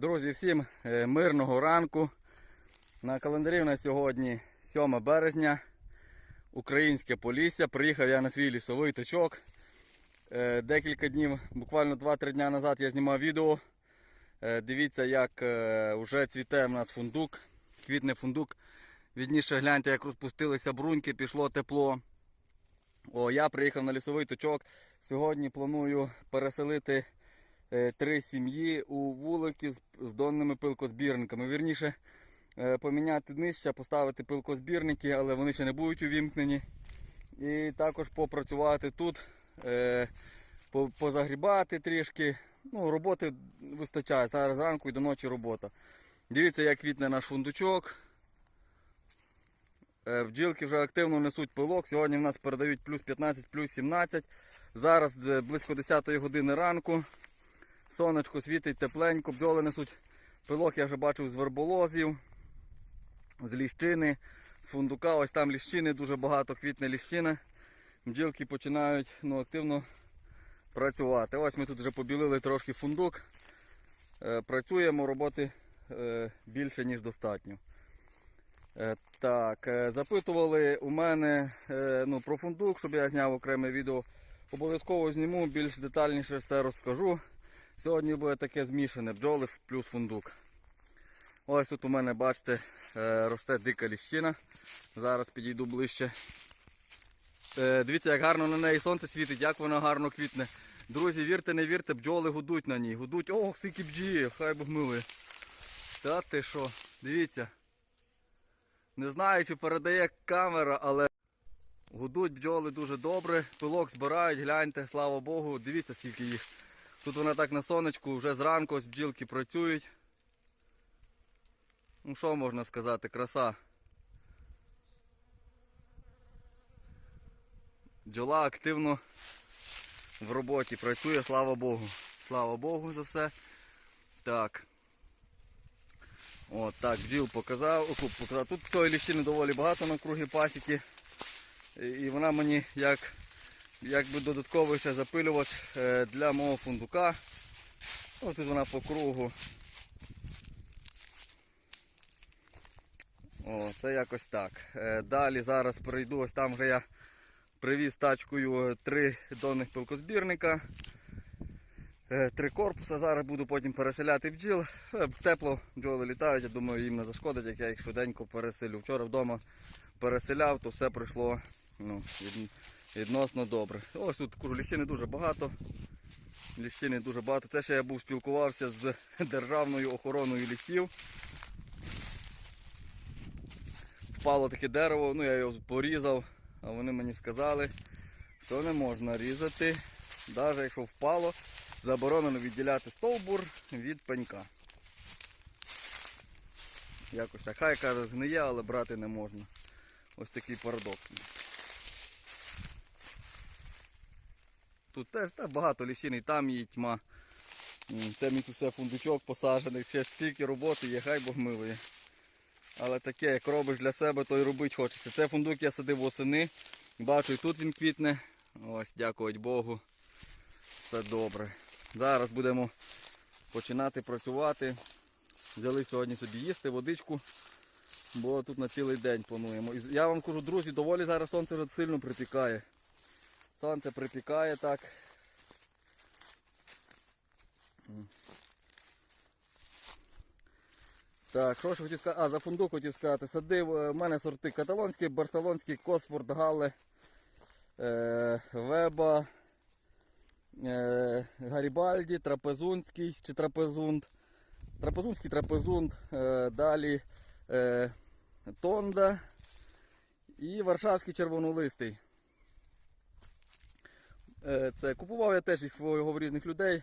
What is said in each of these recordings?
Друзі, всім е, мирного ранку. На календарі у нас сьогодні 7 березня. Українське Полісся. Приїхав я на свій лісовий точок. Е, Декілька днів, буквально 2-3 дні назад я знімав відео. Е, Дивіться, як вже цвіте в нас фундук. Квітне фундук. Відніше гляньте, як розпустилися бруньки, пішло тепло. О, я приїхав на лісовий точок. Сьогодні планую переселити три сім'ї у вулики з, донними пилкозбірниками. Вірніше е, поміняти днища, поставити пилкозбірники, але вони ще не будуть увімкнені. І також попрацювати тут, е, позагрібати трішки. Ну, роботи вистачає. Зараз зранку і до ночі робота. Дивіться, як квітне наш фундучок. Е, Бджілки вже активно несуть пилок. Сьогодні в нас передають плюс 15, плюс 17. Зараз е, близько 10 години ранку. Сонечко світить тепленько, бджоли несуть пилок, я вже бачив з верболозів, з ліщини, з фундука. Ось там ліщини дуже багато, квітне ліщина. Бджілки починають ну, активно працювати. Ось ми тут вже побілили трошки фундук. Е, Працюємо, роботи е, більше, ніж достатньо. Е, Так, запитували у мене ну, про фундук, щоб я зняв окреме відео. Обов'язково зніму, більш детальніше все розкажу. Сьогодні буде таке змішане бджоли плюс фундук. Ось тут у мене, бачите, е, росте дика ліщина. Зараз підійду ближче. Е, Дивіться, як гарно на неї сонце світить, як вона гарно квітне. Друзі, вірте, не вірте, бджоли гудуть на ній. Гудуть, ох, скільки бджіл, хай Бог милує. Та ти що, дивіться. Не знаю, чи передає камера, але гудуть бджоли дуже добре. Пилок збирають, гляньте, слава Богу. Дивіться, скільки їх. Тут вона так на сонечку, вже зранку ось бджілки працюють. Ну що можна сказати, краса. Бджола активно в роботі працює, слава Богу. Слава Богу за все. Так. От так, бджіл показав. О, тут показав. Тут цієї ліщини доволі багато на кругі пасіки. І вона мені як, якби додатковий ще запилювач е, для мого фундука. Ось тут вона по кругу. О, це якось так. Е, Далі зараз прийду, ось там вже я привіз тачкою три донних пилкозбірника. Е, Три корпуса, зараз буду потім переселяти бджіл. Тепло бджоли літають, я думаю, їм не зашкодить, як я їх швиденько переселю. Вчора вдома переселяв, то все пройшло ну, відносно добре. Ось тут кажу, ліщини дуже багато. Ліщини дуже багато. Це ще я був спілкувався з Державною охороною лісів. Впало таке дерево, ну я його порізав, а вони мені сказали, що не можна різати, навіть якщо впало, заборонено відділяти стовбур від пенька. Якось так. Хай каже, згниє, але брати не можна. Ось такий парадокс. Тут теж та, багато ліщин, і там її тьма. Це мій тут все фундучок посаджений, ще стільки роботи є, хай Бог милує. Але таке, як робиш для себе, то й робити хочеться. Це фундук я садив восени. Бачу, і тут він квітне. Ось, дякувати Богу. Все добре. Зараз будемо починати працювати. Взяли сьогодні собі їсти, водичку, бо тут на цілий день плануємо. Я вам кажу, друзі, доволі зараз сонце вже сильно припікає. Сонце припікає так. Так, що ж хотів сказати? А, за фундук хотів сказати. Садив, е, в мене сорти каталонські, барталонський, Косфорд, Галле, е, Веба, е, Гарібальді, Трапезунський чи Трапезунд. Трапезунський трапезунд, е, далі е, Тонда і Варшавський червонолистий. Е, це купував я теж їх його в різних людей.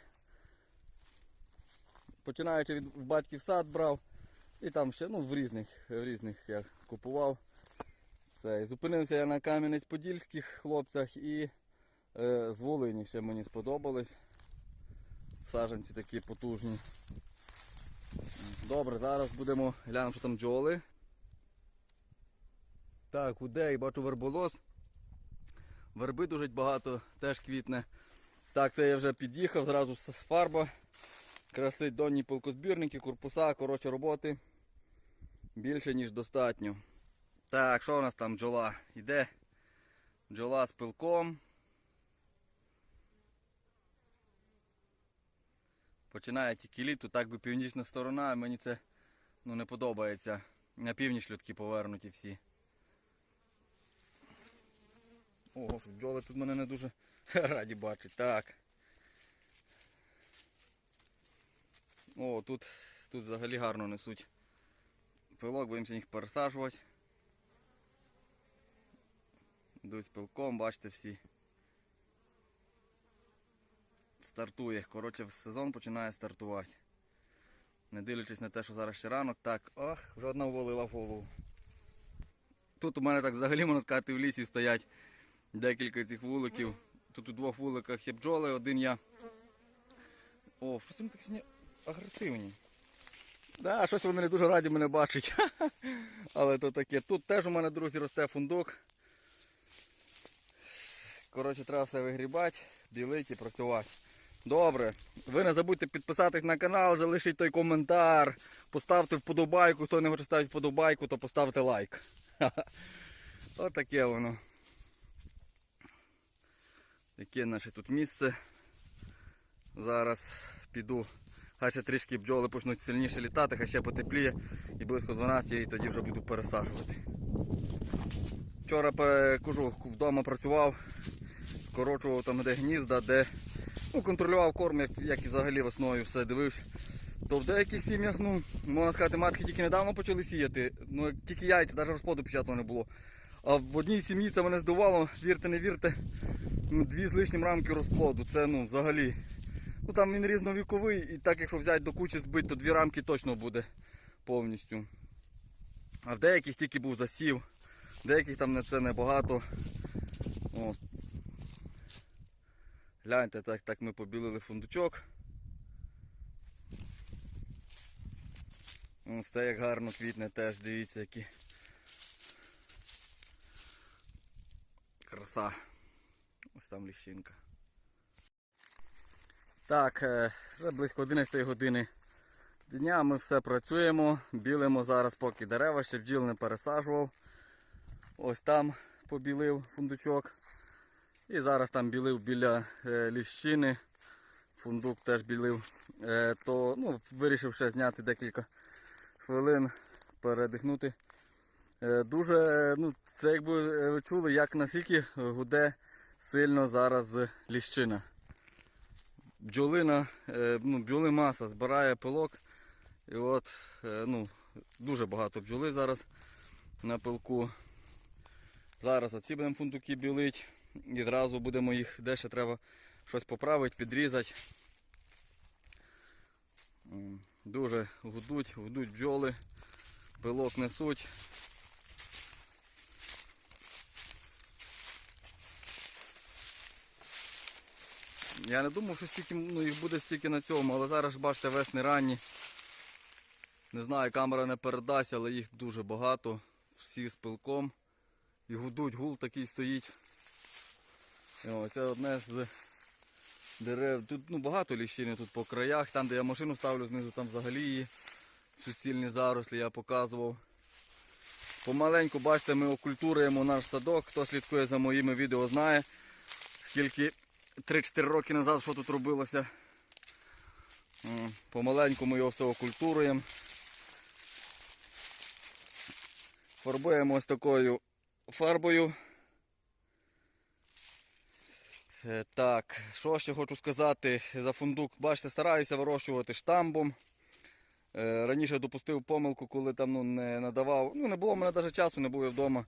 Починаючи від батьків сад брав. І там ще ну, в різних в різних я купував. Це. Зупинився я на Кам'янець-Подільських хлопцях і е, з Волині ще мені сподобались. Саженці такі потужні. Добре, зараз будемо глянемо, що там бджоли. Так, удей, бачу верболоз. Верби дуже багато, теж квітне. Так, це я вже під'їхав, зразу фарба Красить донні пилкозбірники, корпуса, коротше роботи. Більше ніж достатньо. Так, що у нас там бджола? Йде бджола з пилком. Починає тільки літо, так би північна сторона, мені це ну, не подобається. На північ людки повернуті всі. Ого, бджоли тут мене не дуже раді бачить. Так. О, тут, тут взагалі гарно несуть пилок, будемо їх пересаджувати. Йдуть з пилком, бачите всі. Стартує. Коротше, сезон починає стартувати. Не дивлячись на те, що зараз ще ранок, так, ох, вже одна увалила в голову. Тут у мене так взагалі можна сказати в лісі стоять декілька цих вуликів. Тут у двох вуликах є бджоли, один я. О, щось вони так сьогодні агресивні. Да, щось вони не дуже раді мене бачать. Але то таке. Тут теж у мене, друзі, росте фундук. Коротше, треба все вигрібати, білити і працювати. Добре. Ви не забудьте підписатись на канал, залишіть той коментар, поставте вподобайку. Хто не хоче ставити вподобайку, то поставте лайк. Отаке воно. Яке наше тут місце. Зараз піду. Хай ще трішки бджоли почнуть сильніше літати, хай ще потепліє і близько 12 і тоді вже буду пересаджувати. Вчора кажу, вдома працював, скорочував там де гнізда, де ну, контролював корм, як, як і взагалі весною все дивився. То в деяких сім'ях, ну, можна сказати, матки тільки недавно почали сіяти, ну тільки яйця, навіть розплоду печатного не було. А в одній сім'ї це мене здивувало, вірте, не вірте, ну, дві з лишнім рамки розплоду. Це ну взагалі. Ну там він різновіковий, і так якщо взяти до кучі збити, то дві рамки точно буде повністю. А в деяких тільки був засів, в деяких там це небагато. О. Гляньте, так, так ми побілили фундучок. Ось це як гарно квітне теж, дивіться які. Краса. Ось там ліщинка. Так, е, вже близько 11 години дня ми все працюємо, білимо зараз поки дерева, ще бджіл не пересаджував. Ось там побілив фундучок. І зараз там білив біля е, ліщини. Фундук теж білив. Е, то ну, вирішив ще зняти декілька хвилин, передихнути. Дуже, ну, це якби е, ви чули, як наскільки гуде сильно зараз ліщина. Бджолина, е, ну, бджоли маса збирає пилок. І от, е, ну, дуже багато бджоли зараз на пилку. Зараз оці будемо фундуки білити. І одразу будемо їх, де ще треба щось поправити, підрізати. Дуже гудуть, гудуть бджоли, пилок несуть. Я не думав, що стільки, ну, їх буде стільки на цьому, але зараз ж бачите весни ранні. Не знаю, камера не передасть, але їх дуже багато. Всі з пилком. І гудуть, гул такий стоїть. Ось Це одне з дерев. Тут ну, багато ліщини тут по краях. Там, де я машину ставлю, знизу там взагалі є суцільні зарослі, я показував. Помаленьку, бачите, ми окультуруємо наш садок. Хто слідкує за моїми відео, знає, скільки 3-4 роки назад що тут робилося. Помаленьку ми його все окультуруємо. Фарбуємо ось такою фарбою. Е, Так, що ще хочу сказати за фундук. Бачите, стараюся вирощувати штамбом. Е, Раніше допустив помилку, коли там ну, не надавав. Ну, не було в мене навіть часу, не був я вдома.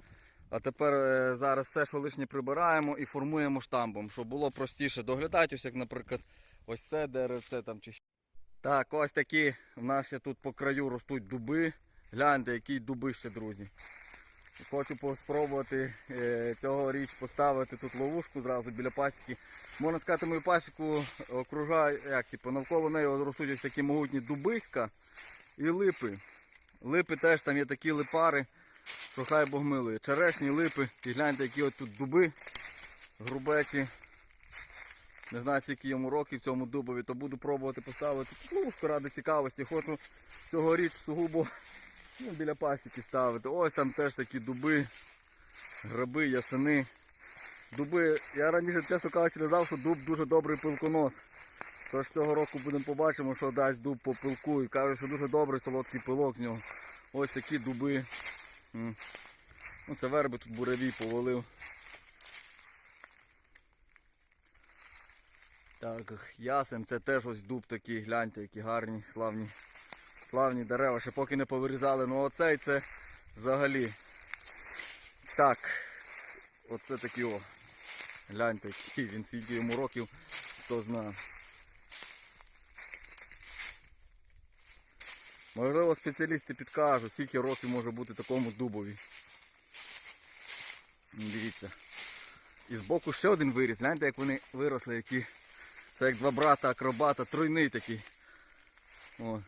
А тепер е, зараз все, що лишнє прибираємо і формуємо штамбом, щоб було простіше доглядати, ось як, наприклад, ось це деревце там чи. Так, ось такі в нас ще тут по краю ростуть дуби. Гляньте, які дуби ще, друзі. Хочу спробувати е, цьогоріч поставити тут ловушку зразу біля пасіки. Можна сказати, мою пасіку окружає, як типу, навколо неї ростуть ось такі могутні дубиська і липи. Липи теж там є такі липари, що хай Бог милує. Черешні липи. І гляньте, які от тут дуби грубеці. Не знаю, скільки йому років цьому дубові, то буду пробувати поставити ну, ради цікавості. Хочу цьогоріч сугубо ну, біля пасіки ставити. Ось там теж такі дуби, гриби, ясени. Дуби, я раніше, чесно кажучи, не знав, що дуб дуже добрий пилконос. Тож цього року будемо побачимо, що дасть дуб по пилку. І кажуть, що дуже добрий солодкий пилок з нього. Ось такі дуби. Ну, це верби тут буревій повалив. Так, ясен, це теж ось дуб такий, гляньте, які гарні, славні, славні дерева, ще поки не повирізали. Ну оцей це взагалі. Так. Оце такі о. Гляньте, який він скільки йому років, хто знає. Можливо, спеціалісти підкажуть, скільки років може бути такому дубові. Дивіться. І збоку ще один виріс. Гляньте, як вони виросли, які. Це як два брата акробата, тройний такий. О.